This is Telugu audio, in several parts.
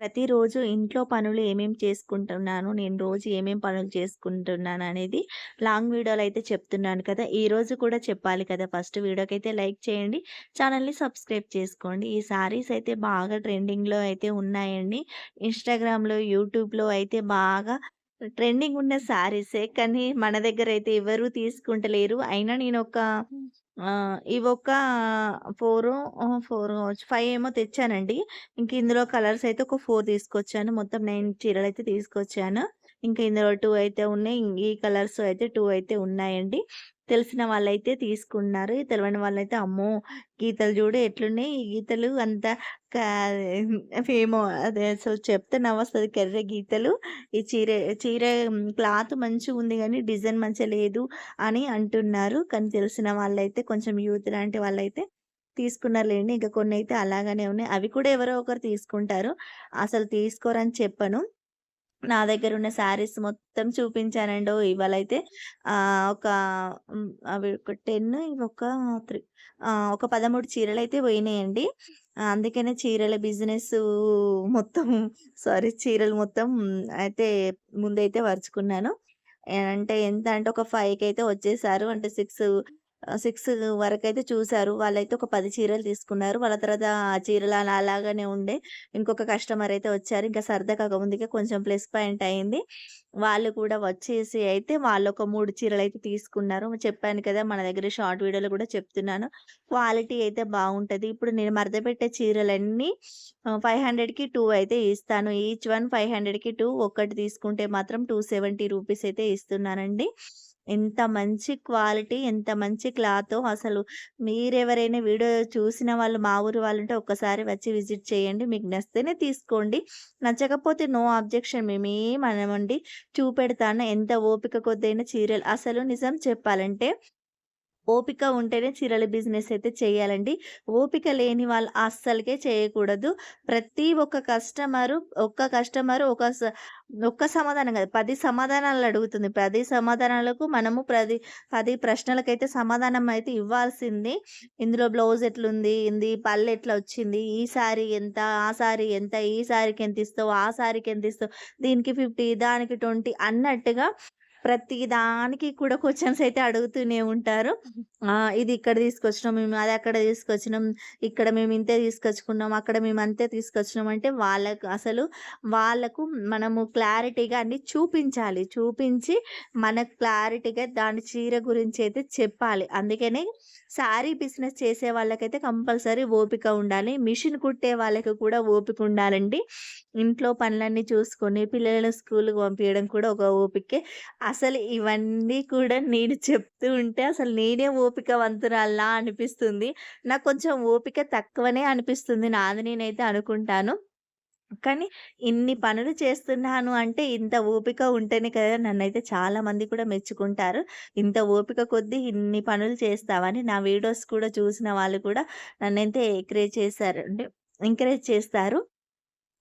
ప్రతిరోజు ఇంట్లో పనులు ఏమేం చేసుకుంటున్నాను, నేను రోజు ఏమేం పనులు చేసుకుంటున్నాను అనేది లాంగ్ వీడియోలు అయితే చెప్తున్నాను కదా! ఈరోజు కూడా చెప్పాలి కదా! ఫస్ట్ వీడియోకైతే లైక్ చేయండి. ఛానల్‌ని సబ్స్క్రైబ్ చేసుకోండి. ఈ శారీస్ అయితే బాగా ట్రెండింగ్‌లో అయితే ఉన్నాయండి. ఇన్‌స్టాగ్రామ్‌లో, యూట్యూబ్‌లో అయితే బాగా ట్రెండింగ్ ఉన్న శారీసే. కానీ మన దగ్గర అయితే ఎవరు తీసుకుంటలేరు. అయినా నేను ఒక ఇవి ఒక ఫోర్ ఫోర్ ఫైవ్ ఏమో తెచ్చానండి. ఇంక ఇందులో కలర్స్ అయితే ఒక ఫోర్ తీసుకొచ్చాను. మొత్తం నైన్ చీరలు అయితే తీసుకొచ్చాను. ఇంకా ఇందులో టూ అయితే ఉన్నాయి. ఈ కలర్స్ అయితే టూ అయితే ఉన్నాయండి. తెలిసిన వాళ్ళైతే తీసుకున్నారు. తెలవని వాళ్ళైతే అమ్మో! గీతలు చూడు ఎట్లున్నాయి. ఈ గీతలు అంత కా ఏమో అదే అసలు చెప్తే నవ్వస్తుంది కర్రె గీతలు. ఈ చీర చీర క్లాత్ మంచిగా ఉంది కానీ డిజైన్ మంచిగా లేదు అని అంటున్నారు. కానీ తెలిసిన వాళ్ళైతే కొంచెం యూత్ లాంటి వాళ్ళైతే తీసుకున్నారులేండి ఇంకా అయితే అలాగనే ఉన్నాయి. అవి కూడా ఎవరో ఒకరు తీసుకుంటారు. అసలు తీసుకోరని చెప్పను. నా దగ్గర ఉన్న శారీస్ మొత్తం చూపించానండో ఇవాళ అయితే ఒక అవి ఒక టెన్ ఒక త్రీ ఒక పదమూడు చీరలు అయితే పోయినాయండి. అందుకనే చీరల బిజినెస్ మొత్తం సారీ చీరలు మొత్తం అయితే ముందైతే వరుచుకున్నాను అంటే ఎంత అంటే ఒక 5కైతే వచ్చేసారు. అంటే సిక్స్ సిక్స్ వరకు అయితే చూసారు. వాళ్ళైతే ఒక పది చీరలు తీసుకున్నారు. వాళ్ళ తర్వాత ఆ చీరలు అలా అలాగానే ఉండే. ఇంకొక కస్టమర్ అయితే వచ్చారు. ఇంకా సరదా కాకముందుకే కొంచెం ప్లస్ పాయింట్ అయింది. వాళ్ళు కూడా వచ్చేసి అయితే వాళ్ళ ఒక మూడు చీరలు అయితే తీసుకున్నారు. చెప్పాను కదా! మన దగ్గర షార్ట్ వీడియోలో కూడా చెప్తున్నాను. క్వాలిటీ అయితే బాగుంటుంది ఇప్పుడు నేను మరదపెట్టే చీరలన్నీ ఫైవ్ హండ్రెడ్కి టూ అయితే ఇస్తాను. ఈచ్ వన్ 500కి 2 ఒక్కటి తీసుకుంటే మాత్రం 270 రూపీస్ అయితే ఇస్తున్నానండి. ఎంత మంచి క్వాలిటీ, ఎంత మంచి క్లాత్ అసలు మీరెవరైనా వీడియో చూసిన వాళ్ళు మా ఊరు వాళ్ళుంటే ఒక్కసారి వచ్చి విజిట్ చేయండి. మీకు నచ్చితేనే తీసుకోండి. నచ్చకపోతే నో అబ్జెక్షన్ మేమేమనమండి చూపెడతాను. ఎంత ఓపిక కొద్దైన చీరలు అసలు నిజం చెప్పాలంటే ఓపిక ఉంటేనే చీరల బిజినెస్ అయితే చేయాలండి. ఓపిక లేని వాళ్ళు అస్సలకే చేయకూడదు. ప్రతి ఒక్క కస్టమరు ఒక్క కస్టమరు ఒక స ఒక్క సమాధానం కాదు పది సమాధానాలు అడుగుతుంది. 10 సమాధానాలకు మనము ప్రతి పది ప్రశ్నలకైతే సమాధానం అయితే ఇవ్వాల్సింది. ఇందులో బ్లౌజ్ ఎట్లుంది? ఇంది పళ్ళు ఎట్లా వచ్చింది? ఈ సారీ ఎంత? ఆ సారీ ఎంత? ఈ సారీకి ఎంతిస్తావు? ఆ సారీకి ఎంతిస్తావు? దీనికి 50 దానికి 20 అన్నట్టుగా ప్రతి దానికి కూడా క్వశ్చన్స్ అయితే అడుగుతూనే ఉంటారు. ఇది ఇక్కడ తీసుకొచ్చినాం మేము, అది అక్కడ తీసుకొచ్చినాం. ఇక్కడ మేము ఇంతే తీసుకొచ్చుకున్నాం. అక్కడ మేము అంతే తీసుకొచ్చినాం అంటే వాళ్ళకు అసలు వాళ్ళకు మనము క్లారిటీగా అన్ని చూపించాలి. చూపించి మనకు క్లారిటీగా దాని చీర గురించి అయితే చెప్పాలి. అందుకనే శారీ బిజినెస్ చేసే వాళ్ళకైతే కంపల్సరీ ఓపిక ఉండాలి. మిషన్ కుట్టే వాళ్ళకి కూడా ఓపిక ఉండాలండి. ఇంట్లో పనులన్నీ చూసుకొని పిల్లలను స్కూల్కి పంపించడం కూడా ఒక ఓపికే. అసలు ఇవన్నీ కూడా నేను చెప్తూ ఉంటే అసలు నేనే ఓపికవంతురాల్లా అనిపిస్తుంది. నాకు కొంచెం ఓపిక తక్కువనే అనిపిస్తుంది. నాది నేనైతే అనుకుంటాను. కానీ ఇన్ని పనులు చేస్తున్నాను అంటే ఇంత ఓపిక ఉంటేనే కదా! నన్నైతే చాలామంది కూడా మెచ్చుకుంటారు. ఇంత ఓపిక కొద్దీ ఇన్ని పనులు చేస్తావని నా వీడియోస్ కూడా చూసిన వాళ్ళు కూడా నన్నైతే ఎంకరేజ్ చేశారు. అంటే ఎంకరేజ్ చేస్తారు.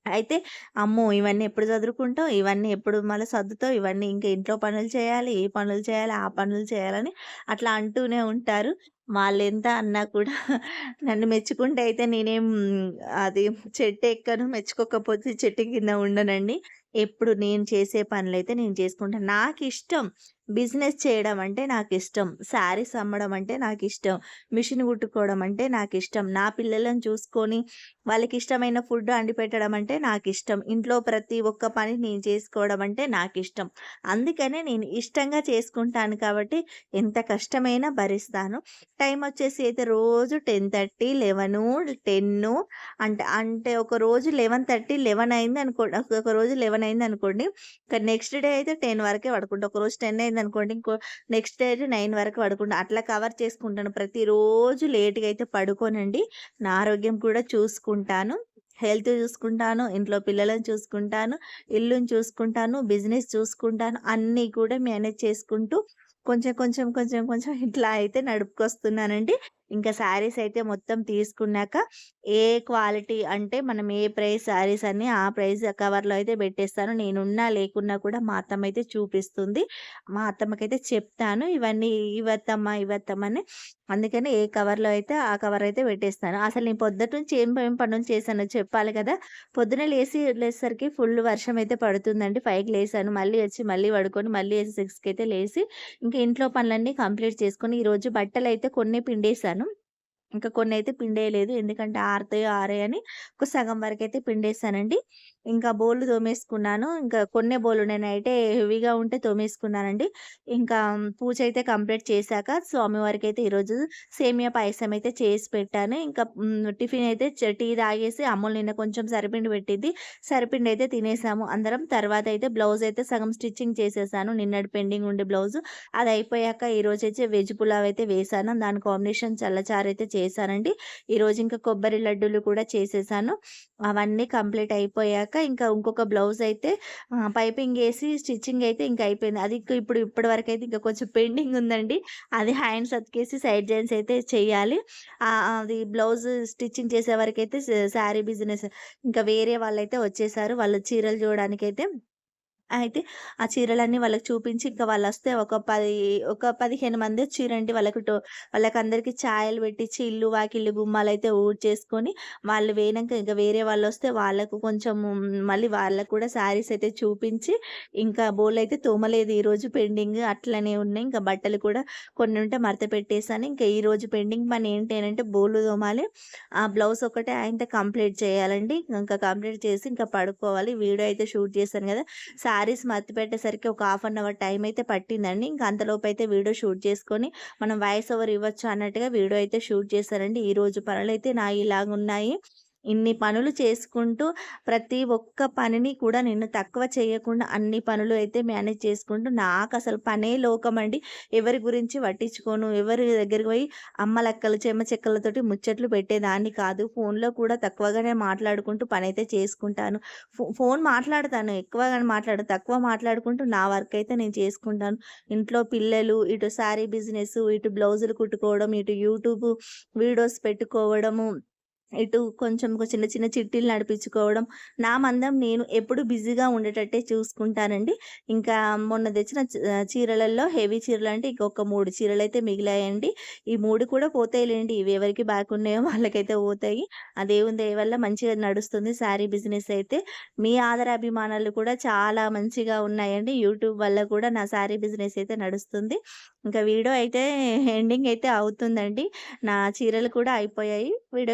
అయితే అమ్మో! ఇవన్నీ ఎప్పుడు చదువుకుంటావు ఇవన్నీ ఎప్పుడు మళ్ళీ సర్దుతావు? ఇవన్నీ ఇంకా ఇంట్లో పనులు చేయాలి, ఈ పనులు చేయాలి, ఆ పనులు చేయాలని అట్లా అంటూనే ఉంటారు. వాళ్ళు ఎంత అన్నా కూడా నన్ను మెచ్చుకుంటే అయితే నేనేం అది చెట్టు ఎక్కను. మెచ్చుకోకపోతే చెట్టు కింద ఉండనండి. ఎప్పుడు నేను చేసే పనులైతే నేను చేసుకుంటాను. నాకు ఇష్టం బిజినెస్ చేయడం అంటే నాకు ఇష్టం శారీస్ అమ్మడం అంటే నాకు ఇష్టం మిషన్ కుట్టుకోవడం అంటే నాకు ఇష్టం నా పిల్లలను చూసుకొని వాళ్ళకి ఇష్టమైన ఫుడ్ అండిపెట్టడం అంటే నాకు ఇష్టం ఇంట్లో ప్రతి ఒక్క పని నేను చేసుకోవడం అంటే నాకు ఇష్టం అందుకనే నేను ఇష్టంగా చేసుకుంటాను కాబట్టి ఎంత కష్టమైనా భరిస్తాను. టైం వచ్చేసి అయితే రోజు 10:30, 11, 10 అంటే అంటే ఒక రోజు లెవెన్ థర్టీ లెవెన్ అయింది అనుకో ఒక రోజు లెవెన్ అయింది అనుకోండి నెక్స్ట్ డే అయితే 10 వరకే పడుకుంటా. ఒక రోజు టెన్ 10 అనుకోండి ఇంకో నెక్స్ట్ డే అయితే 9 వరకు పడుకుంటా. అట్లా కవర్ చేసుకుంటాను. ప్రతిరోజు లేట్‌గా అయితే పడుకోనండి. నా ఆరోగ్యం కూడా చూసుకుంటాను. హెల్త్ చూసుకుంటాను. ఇంట్లో పిల్లలను చూసుకుంటాను. ఇల్లుని చూసుకుంటాను. బిజినెస్ చూసుకుంటాను. అన్నీ కూడా మేనేజ్ చేసుకుంటూ కొంచెం కొంచెం కొంచెం కొంచెం ఇట్లా అయితే నడుపుకొస్తున్నానండి. ఇంకా శారీస్ అయితే మొత్తం తీసుకున్నాక ఏ క్వాలిటీ అంటే మనం ఏ ప్రైస్ శారీస్ అన్ని ఆ ప్రైస్ కవర్‌లో అయితే పెట్టేస్తాను. నేనున్నా లేకున్నా కూడా మా అత్తమ్మ అయితే చూపిస్తుంది. మా అత్తమ్మకైతే చెప్తాను. ఇవన్నీ ఇవత్తమ్మ, ఇవత్తమ్మ అని. అందుకని ఏ కవర్‌లో అయితే ఆ కవర్ అయితే పెట్టేస్తాను. అసలు నేను పొద్దుట నుంచి ఏం ఏం పనులు చేశానో చెప్పాలి కదా! పొద్దున్నే లేసి లేసరికి ఫుల్ వర్షం అయితే పడుతుందండి. ఫైవ్కి లేసాను. మళ్ళీ వచ్చి మళ్ళీ పడుకొని మళ్ళీ సిక్స్కి అయితే లేసి ఇంక ఇంట్లో పనులన్నీ కంప్లీట్ చేసుకొని ఈరోజు బట్టలైతే కొన్ని పిండేసాను. ఇంకా కొన్ని అయితే పిండేయలేదు. ఎందుకంటే ఆరుతాయో అని ఒక సగం వరకు అయితే పిండేసానండి. ఇంకా బోళ్ళు తోమేసుకున్నాను. ఇంకా కొన్నే నేను అయితే హెవీగా ఉంటే తోమేసుకున్నానండి. ఇంకా పూజ అయితే కంప్లీట్ చేశాక స్వామివారికైతే ఈరోజు సేమియా పాయసం అయితే చేసి పెట్టాను. ఇంకా టిఫిన్ అయితే టీ తాగేసి అమ్ములు నిన్న కొంచెం సరిపిండి పెట్టిద్ది. సరిపిండి అయితే తినేసాము అందరం. తర్వాత అయితే బ్లౌజ్ అయితే సగం స్టిచ్చింగ్ చేసేసాను. నిన్నటి పెండింగ్ ఉండే బ్లౌజు. అది అయిపోయాక ఈరోజైతే వెజ్ పులావ్ అయితే వేసాను దాని కాంబినేషన్ చల్లచారు అయితే చేశానండి. ఈరోజు ఇంకా కొబ్బరి లడ్డూలు కూడా చేసేసాను. అవన్నీ కంప్లీట్ అయిపోయాక ఇంకా ఇంకొక బ్లౌజ్ అయితే పైపింగ్ వేసి స్టిచ్చింగ్ అయితే ఇంకా అయిపోయింది. అది ఇప్పుడు ఇప్పటి వరకు అయితే ఇంకా కొంచెం పెండింగ్ ఉందండి. అది హ్యాండ్స్ అతికేసి సైడ్ జైన్స్ అయితే చేయాలి అది బ్లౌజ్ స్టిచ్చింగ్ చేసే వరకైతే అయితే శారీ బిజినెస్ ఇంకా వేరే వాళ్ళైతే వచ్చేసారు. వాళ్ళు చీరలు చూడడానికైతే అయితే ఆ చీరలన్నీ వాళ్ళకి చూపించి ఇంకా వాళ్ళు వస్తే ఒక పది ఒక 15 మంది చీరండి వాళ్ళకి వాళ్ళకి వాళ్ళకందరికీ ఛాయలు పెట్టిచ్చి ఇల్లు, వాకిళ్ళు, ఊడ్ చేసుకొని వాళ్ళు పోయినంక ఇంకా వేరే వాళ్ళు వస్తే వాళ్ళకు కొంచెం మళ్ళీ వాళ్ళకు కూడా శారీస్ అయితే చూపించి ఇంకా బోళ్ళైతే తోమలేదు ఈరోజు పెండింగ్ అట్లనే ఉన్నాయి. ఇంకా బట్టలు కూడా కొన్ని ఉంటే మడత పెట్టేసాను. ఇంకా ఈరోజు పెండింగ్ పని ఏంటి అంటే బోలు తోమాలి. ఆ బ్లౌజ్ ఒకటే అయితే కంప్లీట్ చేయాలండి. ఇంకా కంప్లీట్ చేసి ఇంకా పడుకోవాలి. వీడియో అయితే షూట్ చేశాను కదా! శారీస్ మడత పెట్టేసరికి ఒక హాఫ్ అన్ అవర్ టైం అయితే పట్టిందండి. ఇంకా అంతలోపు అయితే వీడియో షూట్ చేసుకొని మనం వాయిస్ ఓవర్ ఇవ్వచ్చు అన్నట్టుగా వీడియో అయితే షూట్ చేశారండి ఈ రోజు పనులు అయితే నా ఇలాగున్నాయి. ఇన్ని పనులు చేసుకుంటూ ప్రతి ఒక్క పనిని కూడా నేను తక్కువ చేయకుండా అన్ని పనులు అయితే మేనేజ్ చేసుకుంటూ నాకు అసలు పనే లోకమండి. ఎవరి గురించి పట్టించుకోను. ఎవరి దగ్గరికి పోయి అమ్మలక్కలు, చెమ్మచెక్కలతోటి ముచ్చట్లు పెట్టేదాన్ని కాదు. ఫోన్‌లో కూడా తక్కువగానే మాట్లాడుకుంటూ పనైతే చేసుకుంటాను. ఫో ఫోన్ మాట్లాడతాను. ఎక్కువగానే మాట్లాడు తక్కువ మాట్లాడుకుంటూ నా వర్క్ అయితే నేను చేసుకుంటాను. ఇంట్లో పిల్లలు, ఇటు శారీ బిజినెస్ ఇటు బ్లౌజులు కుట్టుకోవడం, ఇటు యూట్యూబ్ వీడియోస్ పెట్టుకోవడము. ఇటు కొంచెం చిన్న చిన్న చిట్టీలు నడిపించుకోవడం. నా మందం నేను ఎప్పుడు బిజీగా ఉండేటట్టే చూసుకుంటానండి. ఇంకా మొన్న తెచ్చిన చీరలలో హెవీ చీరలు అంటే ఇంకొక మూడు చీరలు అయితే మిగిలాయండి. ఈ మూడు కూడా పోతాయిలేండి ఇవి ఎవరికి బాగున్నాయో వాళ్ళకైతే పోతాయి. ఆ దేవుని దయ వల్ల మంచిగా నడుస్తుంది శారీ బిజినెస్ అయితే. మీ ఆదరాభిమానాలు కూడా చాలా మంచిగా ఉన్నాయండి. యూట్యూబ్ వల్ల కూడా నా శారీ బిజినెస్ అయితే నడుస్తుంది. ఇంకా వీడియో అయితే ఎండింగ్ అయితే అవుతుందండి. నా చీరలు కూడా అయిపోయాయి. వీడియో